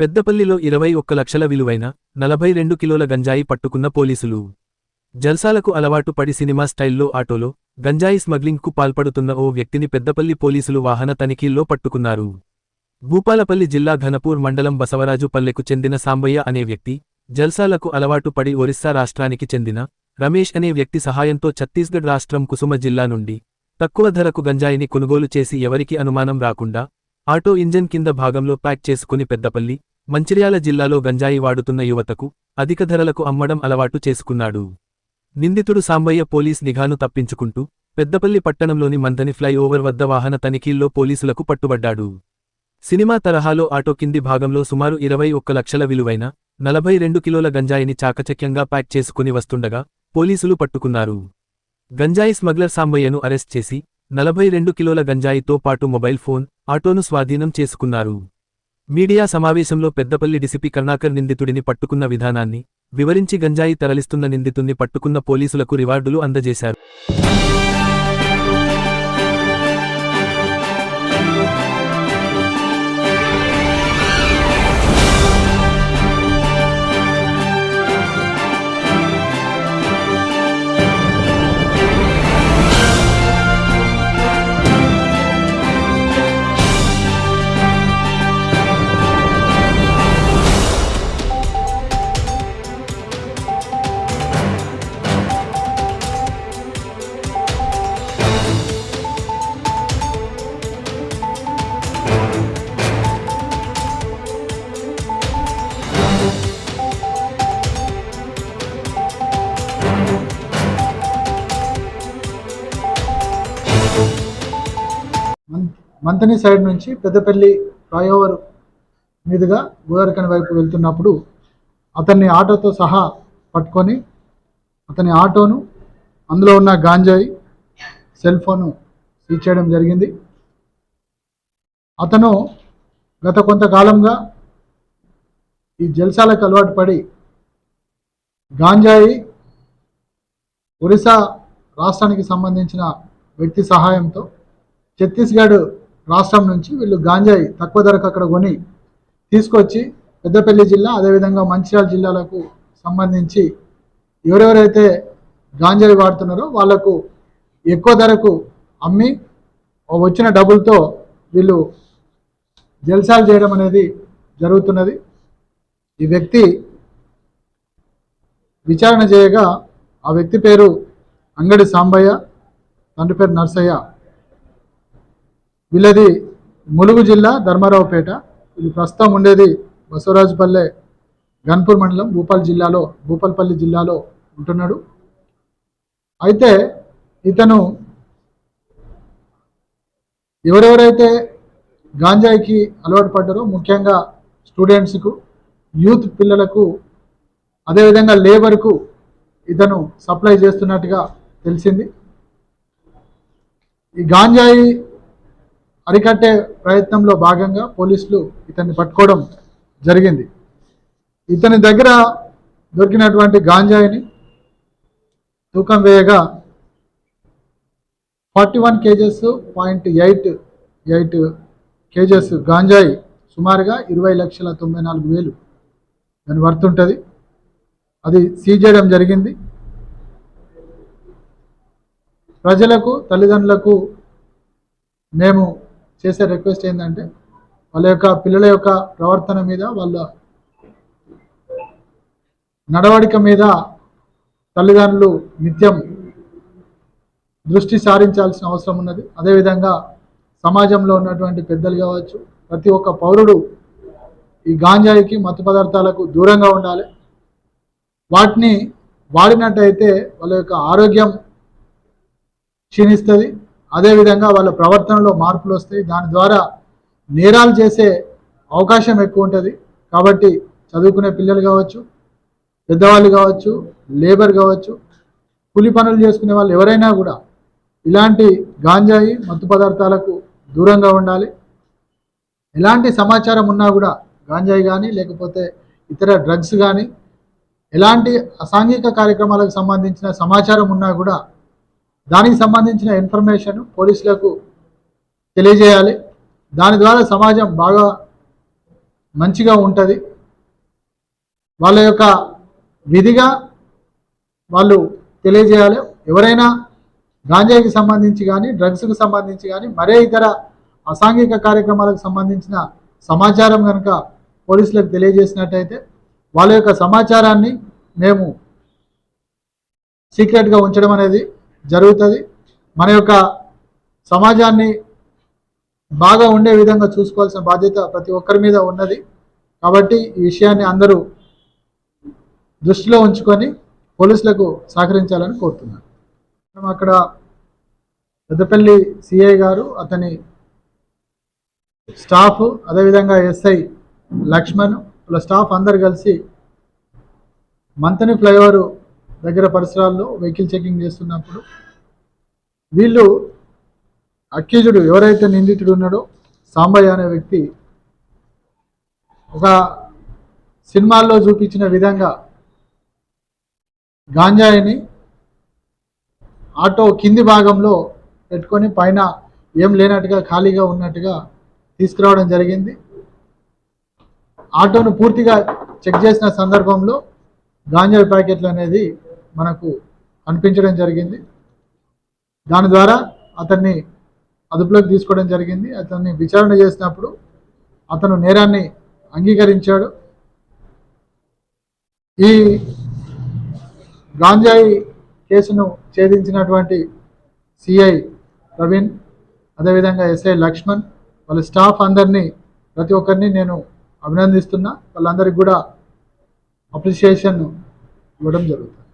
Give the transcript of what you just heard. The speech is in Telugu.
పెద్దపల్లిలో ఇరవై ఒక్క లక్షల విలువైన నలభై రెండు కిలోల గంజాయి పట్టుకున్న పోలీసులు. జల్సాలకు అలవాటు పడి సినిమా స్టైల్లో ఆటోలో గంజాయి స్మగ్లింగ్కు పాల్పడుతున్న ఓ వ్యక్తిని పెద్దపల్లి పోలీసులు వాహన తనిఖీల్లో పట్టుకున్నారు. భూపాలపల్లి జిల్లా ఘనపూర్ మండలం బసవరాజు పల్లెకు చెందిన సాంబయ్య అనే వ్యక్తి జల్సాలకు అలవాటు పడి ఒరిస్సా రాష్ట్రానికి చెందిన రమేష్ అనే వ్యక్తి సహాయంతో ఛత్తీస్గఢ్ రాష్ట్రం కుసుమ జిల్లా నుండి తక్కువ ధరకు గంజాయిని కొనుగోలు చేసి ఎవరికి అనుమానం రాకుండా ఆటో ఇంజన్ కింద భాగంలో ప్యాక్ చేసుకుని పెద్దపల్లి మంచిర్యాల జిల్లాలో గంజాయి వాడుతున్న యువతకు అధిక ధరలకు అమ్మడం అలవాటు చేసుకున్నాడు. నిందితుడు సాంబయ్య పోలీస్ నిఘాను తప్పించుకుంటూ పెద్దపల్లి పట్టణంలోని మందని ఫ్లైఓవర్ వద్ద వాహన తనిఖీల్లో పోలీసులకు పట్టుబడ్డాడు. సినిమా తరహాలో ఆటో కింది భాగంలో సుమారు ఇరవై ఒక్క లక్షల విలువైన నలభై రెండు కిలోల గంజాయిని చాకచక్యంగా ప్యాక్ చేసుకుని వస్తుండగా పోలీసులు పట్టుకున్నారు. గంజాయి స్మగ్లర్ సాంబయ్యను అరెస్ట్ చేసి నలభై రెండు కిలోల గంజాయితో పాటు మొబైల్ ఫోన్ ఆటోను స్వాధీనం చేసుకున్నారు. మీడియా సమావేశంలో పెద్దపల్లి డిసిపి కర్ణాకర్ నిందితుడిని పట్టుకున్న విధానాన్ని వివరించి గంజాయి తరలిస్తున్న నిందితుణ్ణి పట్టుకున్న పోలీసులకు రివార్డులు అందజేశారు. మంతని సైడ్ నుంచి పెద్దపల్లి ఫ్లైఓవర్ మీదుగా గోదారికని వైపు వెళ్తున్నప్పుడు అతన్ని ఆటోతో సహా పట్టుకొని అతని ఆటోను అందులో ఉన్న గాంజాయి సెల్ ఫోను సీజ్ చేయడం జరిగింది. అతను గత కొంతకాలంగా ఈ జల్సాలకు అలవాటు పడి గాంజాయి ఒరిస్సా రాష్ట్రానికి సంబంధించిన వ్యక్తి సహాయంతో ఛత్తీస్గఢ్ రాష్ట్రం నుంచి వీళ్ళు గాంజాయి తక్కువ ధరకు అక్కడ కొని తీసుకొచ్చి పెద్దపల్లి జిల్లా అదేవిధంగా మంచిర్యాల జిల్లాలకు సంబంధించి ఎవరెవరైతే గాంజాయి వాడుతున్నారో వాళ్ళకు ఎక్కువ ధరకు అమ్మి వచ్చిన డబ్బులతో వీళ్ళు జల్సాలు చేయడం అనేది జరుగుతున్నది. ఈ వ్యక్తి విచారణ చేయగా ఆ వ్యక్తి పేరు అంగడి సాంబయ్య తండ్రి పేరు నర్సయ్య. వీళ్ళది ములుగు జిల్లా ధర్మారావుపేట. ఇది ప్రస్తుతం ఉండేది బసవరాజుపల్లె గన్పూర్ మండలం భూపాల్ జిల్లాలో భూపాల్పల్లి జిల్లాలో ఉంటున్నాడు. అయితే ఇతను ఎవరెవరైతే గాంజాయికి అలవాటు పడ్డారో ముఖ్యంగా స్టూడెంట్స్కు యూత్ పిల్లలకు అదేవిధంగా లేబర్కు ఇతను సప్లై చేస్తున్నట్టుగా తెలిసింది. ఈ గాంజాయి అరికట్టే ప్రయత్నంలో భాగంగా పోలీసులు ఇతన్ని పట్టుకోవడం జరిగింది. ఇతని దగ్గర దొరికినటువంటి గాంజాయిని తూకం వేయగా forty one KGs point eight eight KGs గాంజాయి సుమారుగా ఇరవై లక్షల తొంభై నాలుగు వేలు దాని వర్త్ ఉంటుంది. అది సీజ్ చేయడం జరిగింది. ప్రజలకు తల్లిదండ్రులకు మేము చేసే రిక్వెస్ట్ ఏంటంటే వాళ్ళ యొక్క పిల్లల యొక్క ప్రవర్తన మీద వాళ్ళ నడవడిక మీద తల్లిదండ్రులు నిత్యం దృష్టి సారించాల్సిన అవసరం ఉన్నది. అదేవిధంగా సమాజంలో ఉన్నటువంటి పెద్దలు కావచ్చు ప్రతి ఒక్క పౌరుడు ఈ గాంజాయికి మత్తు పదార్థాలకు దూరంగా ఉండాలి. వాటిని వాడినట్టయితే వాళ్ళ యొక్క ఆరోగ్యం క్షీణిస్తుంది. అదేవిధంగా వాళ్ళ ప్రవర్తనలో మార్పులు వస్తాయి. దాని ద్వారా నేరాలు చేసే అవకాశం ఎక్కువ ఉంటుంది. కాబట్టి చదువుకునే పిల్లలు కావచ్చు పెద్దవాళ్ళు కావచ్చు లేబర్ కావచ్చు కూలి పనులు చేసుకునే వాళ్ళు ఎవరైనా కూడా ఇలాంటి గాంజాయి మత్తు పదార్థాలకు దూరంగా ఉండాలి. ఎలాంటి సమాచారం ఉన్నా కూడా గాంజాయి కానీ లేకపోతే ఇతర డ్రగ్స్ కానీ ఎలాంటి అసాంఘిక కార్యక్రమాలకు సంబంధించిన సమాచారం ఉన్నా కూడా దానికి సంబంధించిన ఇన్ఫర్మేషన్ పోలీసులకు తెలియజేయాలి. దాని ద్వారా సమాజం బాగా మంచిగా ఉంటుంది. వాళ్ళ యొక్క విధిగా వాళ్ళు తెలియజేయాలి. ఎవరైనా గాంజాకి సంబంధించి కానీ డ్రగ్స్కు సంబంధించి కానీ మరే ఇతర అసాంఘిక కార్యక్రమాలకు సంబంధించిన సమాచారం కనుక పోలీసులకు తెలియజేసినట్టయితే వాళ్ళ యొక్క సమాచారాన్ని మేము సీక్రెట్గా ఉంచడం అనేది జరుగుతుంది. మన యొక్క సమాజాన్ని బాగా ఉండే విధంగా చూసుకోవాల్సిన బాధ్యత ప్రతి ఒక్కరి మీద ఉన్నది. కాబట్టి ఈ విషయాన్ని అందరూ దృష్టిలో ఉంచుకొని పోలీసులకు సహకరించాలని కోరుతున్నాను. మనం అక్కడ పెద్దపల్లి సిఐ గారు అతని స్టాఫ్ అదేవిధంగా ఎస్ఐ లక్ష్మణ్ వాళ్ళ స్టాఫ్ అందరు కలిసి మంతని ఫ్లైఓవర్ దగ్గర పరిసరాల్లో వెహికల్ చెకింగ్ చేస్తున్నప్పుడు వీళ్ళు అక్యూజుడు ఎవరైతే నిందితుడు ఉన్నాడో సాంబయ్య అనే వ్యక్తి ఒక సినిమాల్లో చూపించిన విధంగా గాంజాయిని ఆటో కింది భాగంలో పెట్టుకొని పైన ఏం లేనట్టుగా ఖాళీగా ఉన్నట్టుగా తీసుకురావడం జరిగింది. ఆటోను పూర్తిగా చెక్ చేసిన సందర్భంలో గాంజాయి ప్యాకెట్లు అనేది మనకు కనిపించడం జరిగింది. దాని ద్వారా అతన్ని అదుపులోకి తీసుకోవడం జరిగింది. అతన్ని విచారణ చేసినప్పుడు అతను నేరాన్ని అంగీకరించాడు. ఈ గాంజాయి కేసును ఛేదించినటువంటి సిఐ ప్రవీణ్ అదేవిధంగా ఎస్ఐ లక్ష్మణ్ వాళ్ళ స్టాఫ్ అందరినీ ప్రతి ఒక్కరిని నేను అభినందిస్తున్నా. వాళ్ళందరికీ కూడా అప్రిషియేషన్ ఇవ్వడం జరుగుతుంది.